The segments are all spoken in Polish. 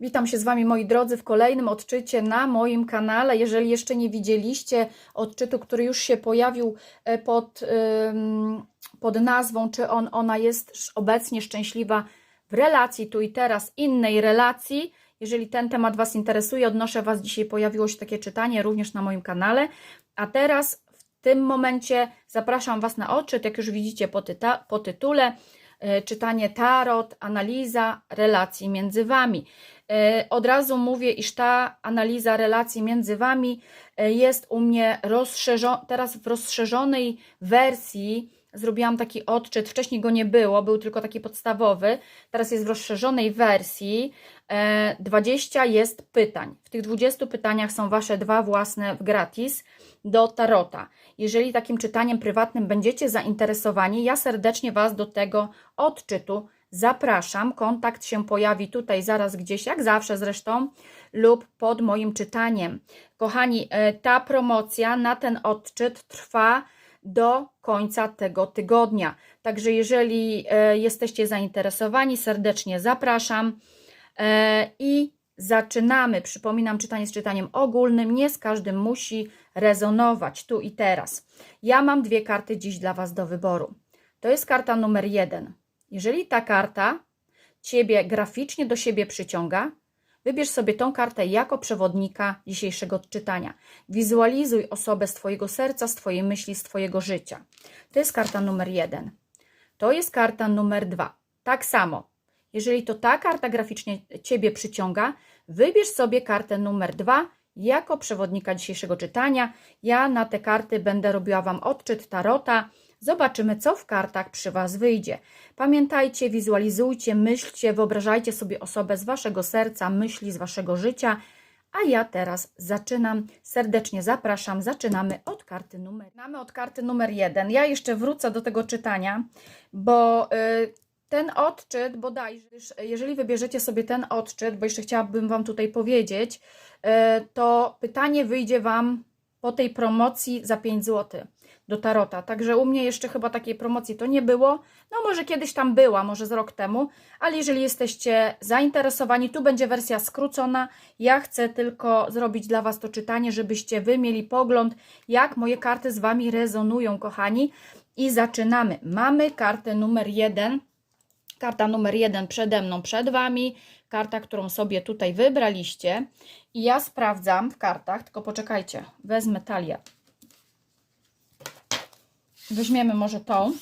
Witam się z Wami, moi drodzy, w kolejnym odczycie na moim kanale. Jeżeli jeszcze nie widzieliście odczytu, który już się pojawił e, pod, pod nazwą, czy on, ona jest obecnie szczęśliwa w relacji tu i teraz, innej relacji, jeżeli ten temat Was interesuje, odnoszę Was, dzisiaj pojawiło się takie czytanie również na moim kanale. A teraz w tym momencie zapraszam Was na odczyt, jak już widzicie po, tyta, po tytule, e, czytanie tarot, analiza relacji między Wami. E, Od razu mówię, iż ta analiza relacji między Wami e, jest u mnie rozszerzona, teraz w rozszerzonej wersji. Zrobiłam taki odczyt, wcześniej go nie było, był tylko taki podstawowy. Teraz jest w rozszerzonej wersji. E, 20 jest pytań. W tych 20 pytaniach są Wasze dwa własne w gratis do tarota. Jeżeli takim czytaniem prywatnym będziecie zainteresowani, ja serdecznie Was do tego odczytu zapraszam. Kontakt się pojawi tutaj zaraz gdzieś, jak zawsze zresztą, lub pod moim czytaniem. Kochani, e, ta promocja na ten odczyt trwa do końca tego tygodnia. Także jeżeli e, jesteście zainteresowani, serdecznie zapraszam. E, I zaczynamy. Przypominam, czytanie jest czytaniem ogólnym. Nie z każdym musi rezonować tu i teraz. Ja mam dwie karty dziś dla Was do wyboru. To jest karta numer jeden. Jeżeli ta karta Ciebie graficznie do siebie przyciąga, wybierz sobie tą kartę jako przewodnika dzisiejszego czytania. Wizualizuj osobę z Twojego serca, z Twojej myśli, z Twojego życia. To jest karta numer jeden. To jest karta numer dwa. Tak samo, jeżeli to ta karta graficznie Ciebie przyciąga, wybierz sobie kartę numer dwa jako przewodnika dzisiejszego czytania. Ja na te karty będę robiła Wam odczyt tarota. Zobaczymy, co w kartach przy Was wyjdzie. Pamiętajcie, wizualizujcie, myślcie, wyobrażajcie sobie osobę z Waszego serca, myśli z Waszego życia. A ja teraz zaczynam. Serdecznie zapraszam. Zaczynamy od karty numer. Zaczynamy od karty numer jeden. Ja jeszcze wrócę do tego czytania, bo y, ten odczyt bodajże, jeżeli wybierzecie sobie ten odczyt, bo jeszcze chciałabym Wam tutaj powiedzieć, y, to pytanie wyjdzie Wam po tej promocji za 5 zł do tarota. Także u mnie jeszcze chyba takiej promocji to nie było. No może kiedyś tam była, może z rok temu, ale jeżeli jesteście zainteresowani, tu będzie wersja skrócona. Ja chcę tylko zrobić dla Was to czytanie, żebyście Wy mieli pogląd, jak moje karty z Wami rezonują, kochani. I zaczynamy. Mamy kartę numer jeden. Karta numer jeden przede mną, przed Wami. Karta, którą sobie tutaj wybraliście. I ja sprawdzam w kartach, tylko poczekajcie, wezmę talię. Weźmiemy może tą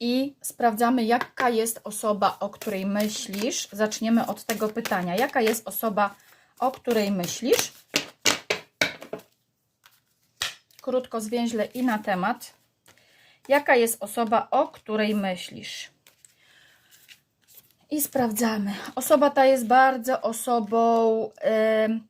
i sprawdzamy, jaka jest osoba, o której myślisz. Zaczniemy od tego pytania. Jaka jest osoba, o której myślisz? Krótko, zwięźle i na temat. Jaka jest osoba, o której myślisz? I sprawdzamy. Osoba ta jest bardzo osobą. Yy,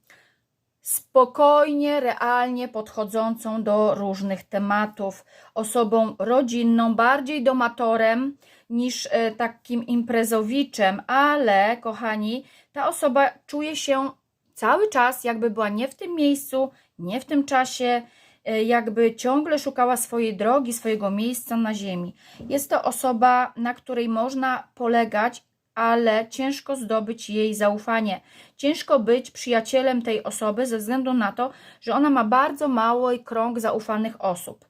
spokojnie, realnie podchodzącą do różnych tematów, osobą rodzinną, bardziej domatorem niż e, takim imprezowiczem, ale kochani, ta osoba czuje się cały czas, jakby była nie w tym miejscu, nie w tym czasie, e, jakby ciągle szukała swojej drogi, swojego miejsca na ziemi. Jest to osoba, na której można polegać ale ciężko zdobyć jej zaufanie. Ciężko być przyjacielem tej osoby ze względu na to, że ona ma bardzo mały krąg zaufanych osób.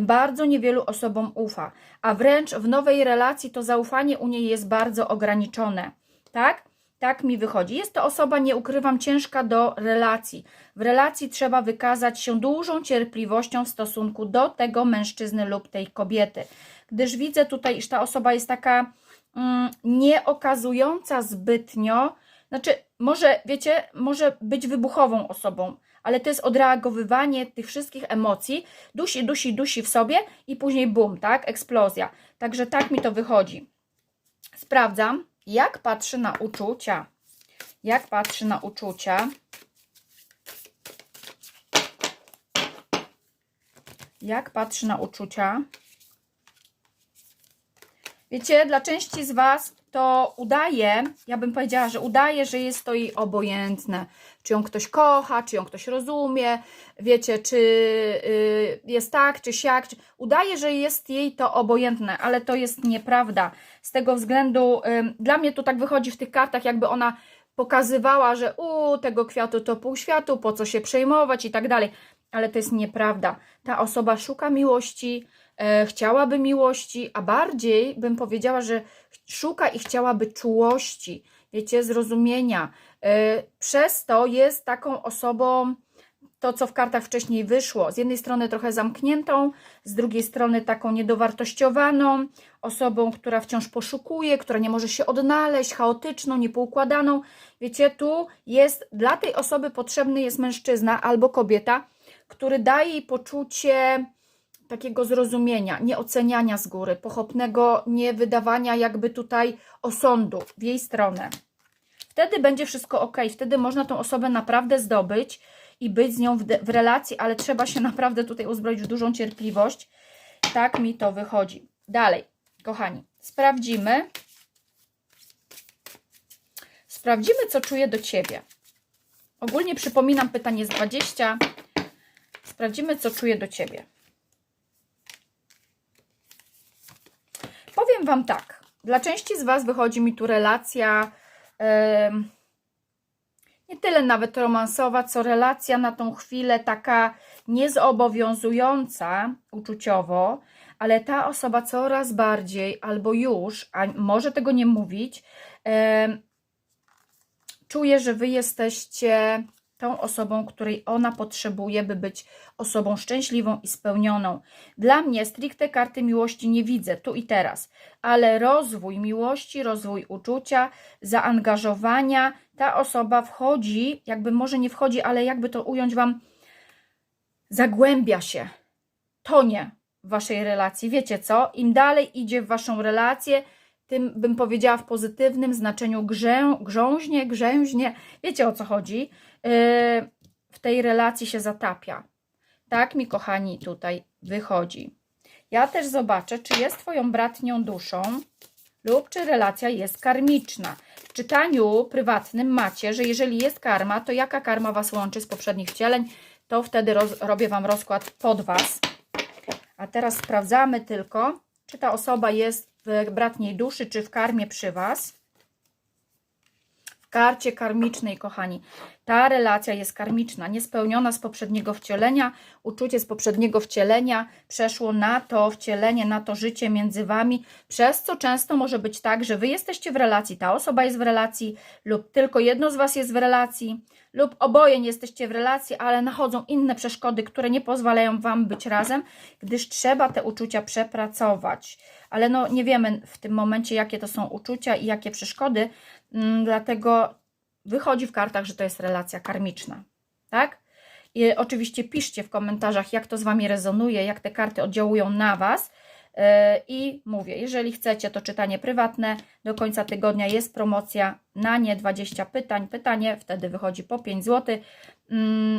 Bardzo niewielu osobom ufa, a wręcz w nowej relacji to zaufanie u niej jest bardzo ograniczone. Tak? Tak mi wychodzi. Jest to osoba, nie ukrywam, ciężka do relacji. W relacji trzeba wykazać się dużą cierpliwością w stosunku do tego mężczyzny lub tej kobiety. Gdyż widzę tutaj, iż ta osoba jest taka nie okazująca zbytnio, znaczy może, wiecie, może być wybuchową osobą, ale to jest odreagowywanie tych wszystkich emocji, dusi, dusi, dusi w sobie i później bum, tak, eksplozja. Także tak mi to wychodzi. Sprawdzam, jak patrzy na uczucia. Jak patrzy na uczucia. Jak patrzy na uczucia. Wiecie, dla części z Was to udaje, ja bym powiedziała, że udaje, że jest to jej obojętne. Czy ją ktoś kocha, czy ją ktoś rozumie, wiecie, czy y, jest tak, czy siak. Czy... Udaje, że jest jej to obojętne, ale to jest nieprawda. Z tego względu, dla mnie to tak wychodzi w tych kartach, jakby ona pokazywała, że u tego kwiatu to pół światu, po co się przejmować i tak dalej. Ale to jest nieprawda. Ta osoba szuka miłości, chciałaby miłości, a bardziej bym powiedziała, że szuka i chciałaby czułości, wiecie, zrozumienia. E, przez to jest taką osobą, to co w kartach wcześniej wyszło, z jednej strony trochę zamkniętą, z drugiej strony taką niedowartościowaną, osobą, która wciąż poszukuje, która nie może się odnaleźć, chaotyczną, niepoukładaną. Wiecie, tu jest dla tej osoby potrzebny jest mężczyzna albo kobieta, który daje jej poczucie takiego zrozumienia, nieoceniania z góry, pochopnego niewydawania jakby tutaj osądu w jej stronę. Wtedy będzie wszystko ok, wtedy można tą osobę naprawdę zdobyć i być z nią w, w relacji, ale trzeba się naprawdę tutaj uzbroić w dużą cierpliwość. Tak mi to wychodzi. Dalej, kochani, sprawdzimy. Sprawdzimy, co czuje do Ciebie. Ogólnie przypominam, pytanie z 20. Sprawdzimy, co czuje do Ciebie. Powiem Wam tak. Dla części z Was wychodzi mi tu relacja nie tyle nawet romansowa, co relacja na tą chwilę taka niezobowiązująca uczuciowo, ale ta osoba coraz bardziej albo już, a może tego nie mówić, czuje, że Wy jesteście tą osobą, której ona potrzebuje, by być osobą szczęśliwą i spełnioną. Dla mnie stricte karty miłości nie widzę tu i teraz, ale rozwój miłości, rozwój uczucia, zaangażowania, ta osoba wchodzi, jakby może nie wchodzi, ale jakby to ująć Wam, zagłębia się, tonie w Waszej relacji. Wiecie co? Im dalej idzie w Waszą relację, tym bym powiedziała w pozytywnym znaczeniu grzę, grząźnie, grzęźnie. Wiecie o co chodzi? Yy, w tej relacji się zatapia. Tak mi, kochani, tutaj wychodzi. Ja też zobaczę, czy jest Twoją bratnią duszą lub czy relacja jest karmiczna. W czytaniu prywatnym macie, że jeżeli jest karma, to jaka karma Was łączy z poprzednich wcieleń, to wtedy robię Wam rozkład pod Was. A teraz sprawdzamy tylko, czy ta osoba jest w bratniej duszy, czy w karmie przy Was. Karcie karmicznej, kochani, ta relacja jest karmiczna, niespełniona z poprzedniego wcielenia. Uczucie z poprzedniego wcielenia przeszło na to wcielenie, na to życie między Wami, przez co często może być tak, że Wy jesteście w relacji, ta osoba jest w relacji, lub tylko jedno z Was jest w relacji, lub oboje nie jesteście w relacji, ale nachodzą inne przeszkody, które nie pozwalają Wam być razem, gdyż trzeba te uczucia przepracować. Ale no nie wiemy w tym momencie, jakie to są uczucia i jakie przeszkody, dlatego wychodzi w kartach, że to jest relacja karmiczna. Tak? I oczywiście piszcie w komentarzach, jak to z Wami rezonuje, jak te karty oddziałują na Was. Yy, I mówię, jeżeli chcecie to czytanie prywatne, do końca tygodnia jest promocja na nie 20 pytań. Pytanie wtedy wychodzi po 5 zł.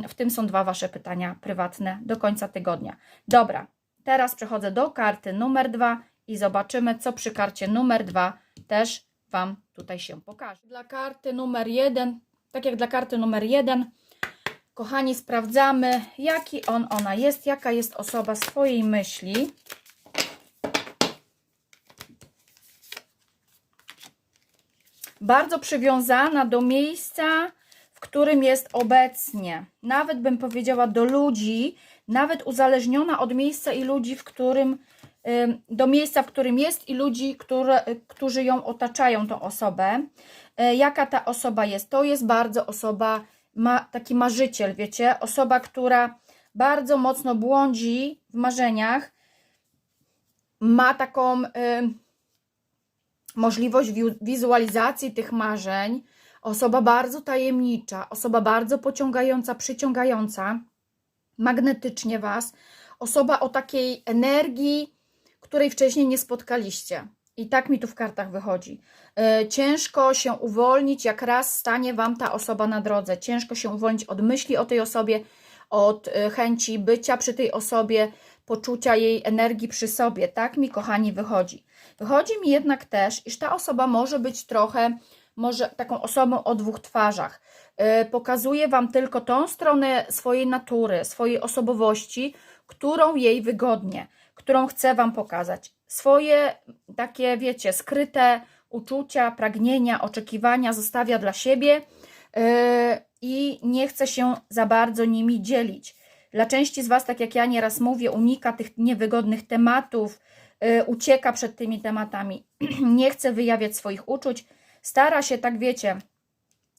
W tym są dwa Wasze pytania prywatne do końca tygodnia. Dobra, teraz przechodzę do karty numer 2 i zobaczymy, co przy karcie numer 2 też Wam tutaj się pokaże. Dla karty numer 1, tak jak dla karty numer 1, kochani, sprawdzamy, jaki on, ona jest, jaka jest osoba swojej myśli. Bardzo przywiązana do miejsca, w którym jest obecnie. Nawet bym powiedziała do ludzi, nawet uzależniona od miejsca i ludzi, w którym do miejsca, w którym jest i ludzi, które, którzy ją otaczają, tą osobę. E, jaka ta osoba jest? To jest bardzo osoba, ma, taki marzyciel, wiecie? Osoba, która bardzo mocno błądzi w marzeniach, ma taką y, możliwość wizualizacji tych marzeń. Osoba bardzo tajemnicza, osoba bardzo pociągająca, przyciągająca magnetycznie Was. Osoba o takiej energii, której wcześniej nie spotkaliście. I tak mi tu w kartach wychodzi. E, ciężko się uwolnić, jak raz stanie Wam ta osoba na drodze. Ciężko się uwolnić od myśli o tej osobie, od e, chęci bycia przy tej osobie, poczucia jej energii przy sobie. Tak mi, kochani, wychodzi. Wychodzi mi jednak też, iż ta osoba może być trochę, może taką osobą o dwóch twarzach. Yy, Pokazuje Wam tylko tą stronę swojej natury, swojej osobowości, którą jej wygodnie, którą chce Wam pokazać. Swoje takie, wiecie, skryte uczucia, pragnienia, oczekiwania zostawia dla siebie yy, i nie chce się za bardzo nimi dzielić. Dla części z Was, tak jak ja nieraz mówię, unika tych niewygodnych tematów, yy, ucieka przed tymi tematami, nie chce wyjawiać swoich uczuć, stara się, tak wiecie,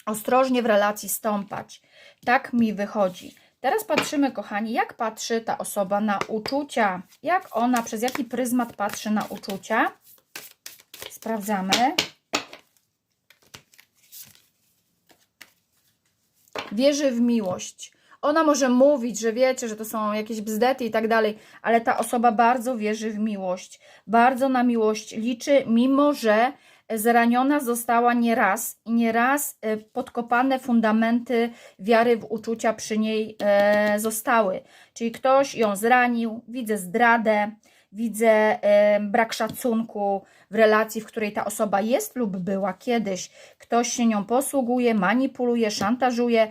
ostrożnie w relacji stąpać. Tak mi wychodzi. Teraz patrzymy, kochani, jak patrzy ta osoba na uczucia. Jak ona, przez jaki pryzmat patrzy na uczucia. Sprawdzamy. Wierzy w miłość. Ona może mówić, że wiecie, że to są jakieś bzdety i tak dalej, ale ta osoba bardzo wierzy w miłość. Bardzo na miłość liczy, mimo że zraniona została nieraz i nieraz e, podkopane fundamenty wiary w uczucia przy niej e, zostały. Czyli ktoś ją zranił, widzę zdradę, widzę e, brak szacunku w relacji, w której ta osoba jest lub była kiedyś. Ktoś się nią posługuje, manipuluje, szantażuje,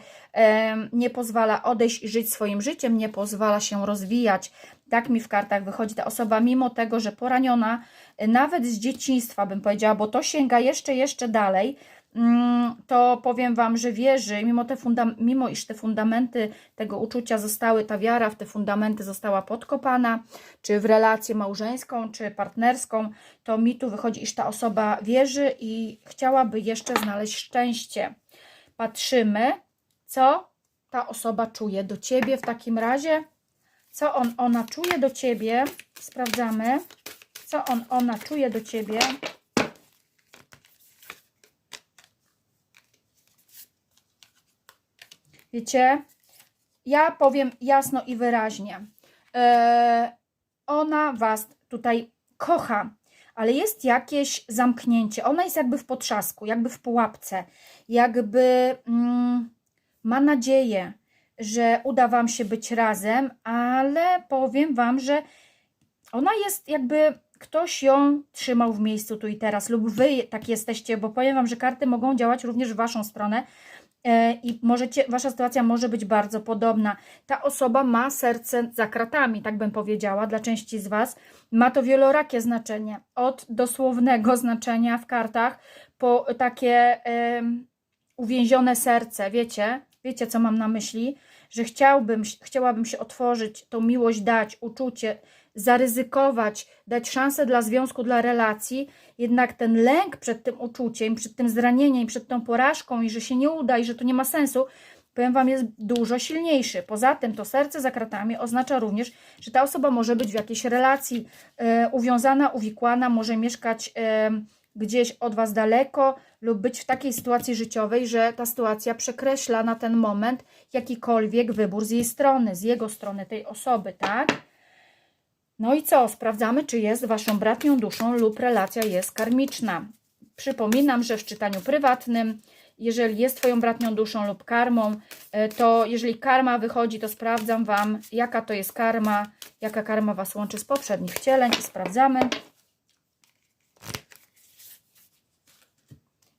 nie pozwala odejść i żyć swoim życiem, nie pozwala się rozwijać. Tak mi w kartach wychodzi ta osoba, mimo tego, że poraniona, nawet z dzieciństwa bym powiedziała, bo to sięga jeszcze, jeszcze dalej, mm, to powiem Wam, że wierzy, mimo, te mimo iż te fundamenty tego uczucia zostały, ta wiara w te fundamenty została podkopana, czy w relację małżeńską, czy partnerską, to mi tu wychodzi, iż ta osoba wierzy i chciałaby jeszcze znaleźć szczęście. Patrzymy, co ta osoba czuje do Ciebie w takim razie. Co on, ona czuje do Ciebie. Sprawdzamy, co on, ona czuje do Ciebie. Wiecie, ja powiem jasno i wyraźnie. E, ona Was tutaj kocha, ale jest jakieś zamknięcie. Ona jest jakby w potrzasku, jakby w pułapce, jakby mm, ma nadzieję, że uda Wam się być razem, ale powiem Wam, że ona jest jakby ktoś ją trzymał w miejscu tu i teraz, lub Wy tak jesteście, bo powiem Wam, że karty mogą działać również w Waszą stronę e, i możecie, Wasza sytuacja może być bardzo podobna. Ta osoba ma serce za kratami, tak bym powiedziała, dla części z Was. Ma to wielorakie znaczenie, od dosłownego znaczenia w kartach po takie em, uwięzione serce, wiecie? Wiecie, co mam na myśli? Że chciałbym, chciałabym się otworzyć, tą miłość dać, uczucie, zaryzykować, dać szansę dla związku, dla relacji, jednak ten lęk przed tym uczuciem, przed tym zranieniem, przed tą porażką i że się nie uda i że to nie ma sensu, powiem Wam, jest dużo silniejszy. Poza tym to serce za kratami oznacza również, że ta osoba może być w jakiejś relacji e, uwiązana, uwikłana, może mieszkać e, gdzieś od Was daleko lub być w takiej sytuacji życiowej, że ta sytuacja przekreśla na ten moment jakikolwiek wybór z jej strony, z jego strony, tej osoby, tak? No i co? Sprawdzamy, czy jest Waszą bratnią duszą lub relacja jest karmiczna. Przypominam, że w czytaniu prywatnym, jeżeli jest Twoją bratnią duszą lub karmą, e, to jeżeli karma wychodzi, to sprawdzam Wam, jaka to jest karma, jaka karma Was łączy z poprzednich wcieleń i sprawdzamy.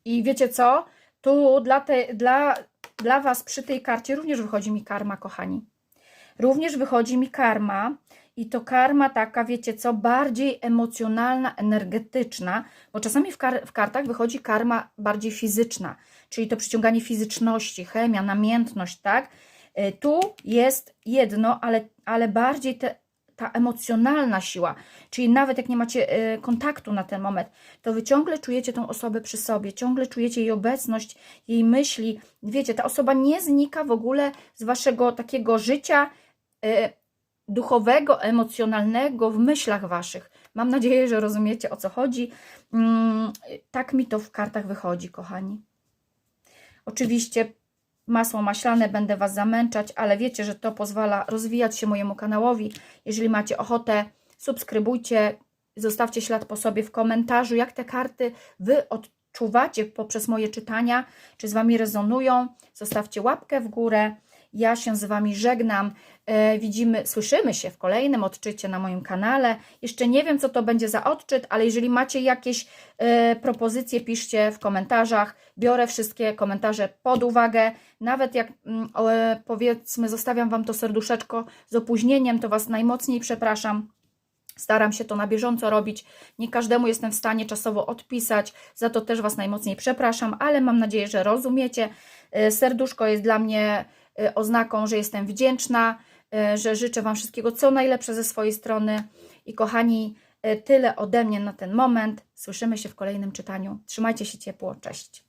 I wiecie co? Tu dla, te, dla, dla Was przy tej karcie również wychodzi mi karma, kochani. Również wychodzi mi karma i to karma taka, wiecie co, bardziej emocjonalna, energetyczna, bo czasami w, kar w kartach wychodzi karma bardziej fizyczna, czyli to przyciąganie fizyczności, chemia, namiętność, tak? Y, Tu jest jedno, ale, ale bardziej te, ta emocjonalna siła, czyli nawet jak nie macie y, kontaktu na ten moment, to wy ciągle czujecie tą osobę przy sobie, ciągle czujecie jej obecność, jej myśli. Wiecie, ta osoba nie znika w ogóle z waszego takiego życia y, duchowego, emocjonalnego w myślach waszych. Mam nadzieję, że rozumiecie o co chodzi. Mm, Tak mi to w kartach wychodzi, kochani. Oczywiście masło maślane będę Was zamęczać, ale wiecie, że to pozwala rozwijać się mojemu kanałowi. Jeżeli macie ochotę, subskrybujcie, zostawcie ślad po sobie w komentarzu, jak te karty Wy odczuwacie poprzez moje czytania, czy z Wami rezonują. Zostawcie łapkę w górę Ja się z Wami żegnam. E, widzimy, słyszymy się w kolejnym odczycie na moim kanale. Jeszcze nie wiem, co to będzie za odczyt, ale jeżeli macie jakieś e, propozycje, piszcie w komentarzach. Biorę wszystkie komentarze pod uwagę. Nawet jak mm, e, powiedzmy, zostawiam Wam to serduszeczko z opóźnieniem, to Was najmocniej przepraszam. Staram się to na bieżąco robić. Nie każdemu jestem w stanie czasowo odpisać, za to też Was najmocniej przepraszam, ale mam nadzieję, że rozumiecie. Serduszko jest dla mnie oznaką, że jestem wdzięczna, e, że życzę Wam wszystkiego co najlepsze ze swojej strony. I kochani, e, tyle ode mnie na ten moment. Słyszymy się w kolejnym czytaniu. Trzymajcie się ciepło. Cześć.